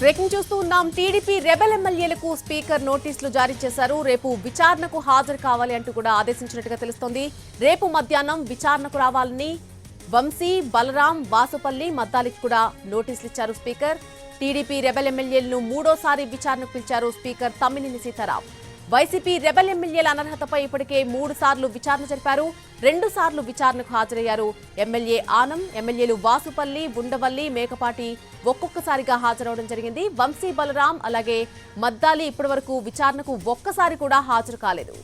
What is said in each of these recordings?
Breaking చూస్తూ ఉన్నాం. TDP rebel ఎమ్మెల్యేలకు స్పీకర్ నోటీసులు జారీ చేశారు. రేపు విచారణకు హాజరు కావాలి అంటూ కూడా ఆదేశించినట్టుగా తెలుస్తోంది. రేపు మధ్యాహ్నం విచారణకు రావాలని వంశీ బలరాం వాసుపల్లి మద్దాలికి కూడా నోటీసులు ఇచ్చారు స్పీకర్. టీడీపీ రెబెల్ ఎమ్మెల్యేలను మూడోసారి విచారణకు పిలిచారు స్పీకర్ తమ్మినేని సీతారాం. వైసీపీ రెబెల్ ఎమ్మెల్యేల అనర్హతపై ఇప్పటికే మూడు సార్లు విచారణ జరిపారు. రెండు సార్లు విచారణకు హాజరయ్యారు. ఎమ్మెల్యే ఆనం ఎమ్మెల్యేలు వాసుపల్లి ఉండవల్లి మేకపాటి ఒక్కొక్కసారిగా హాజరవడం జరిగింది. వంశీ బలరాం అలాగే మద్దాలి ఇప్పటివరకు విచారణకు ఒక్కసారి కూడా హాజరు కాలేదు.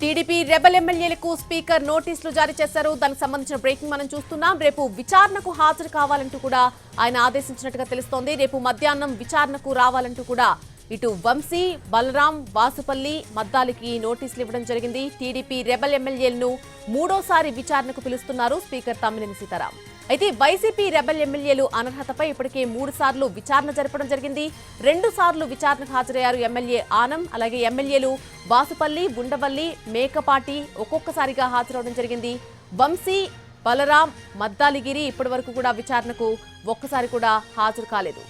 టీడీపీ రెబల్ ఎమ్మెల్యేలకు స్పీకర్ నోటీసులు జారీ చేశారు. దానికి సంబంధించిన బ్రేకింగ్ మనం చూస్తున్నాం. రేపు విచారణకు హాజరు కావాలంటూ కూడా ఆయన ఆదేశించినట్టుగా తెలుస్తోంది. రేపు మధ్యాహ్నం విచారణకు రావాలంటూ కూడా ఇటు వంశీ బలరాం వాసుపల్లి మద్దాలికి నోటీసులు ఇవ్వడం జరిగింది. టీడీపీ రెబల్ ఎమ్మెల్యేలను మూడోసారి విచారణకు పిలుస్తున్నారు స్పీకర్ తమ్మినేని సీతారాం. అయితే వైసీపీ రెబల్ ఎమ్మెల్యేలు అనర్హతపై ఇప్పటికే మూడు సార్లు విచారణ జరపడం జరిగింది. రెండు సార్లు విచారణకు హాజరయ్యారు ఎమ్మెల్యే ఆనం అలాగే ఎమ్మెల్యేలు వాసుపల్లి ఉండవల్లి మేకపాటి ఒక్కొక్కసారిగా హాజరవడం జరిగింది. వంశీ బలరాం మద్దాలిగిరి ఇప్పటి వరకు కూడా విచారణకు ఒక్కసారి కూడా హాజరు కాలేదు.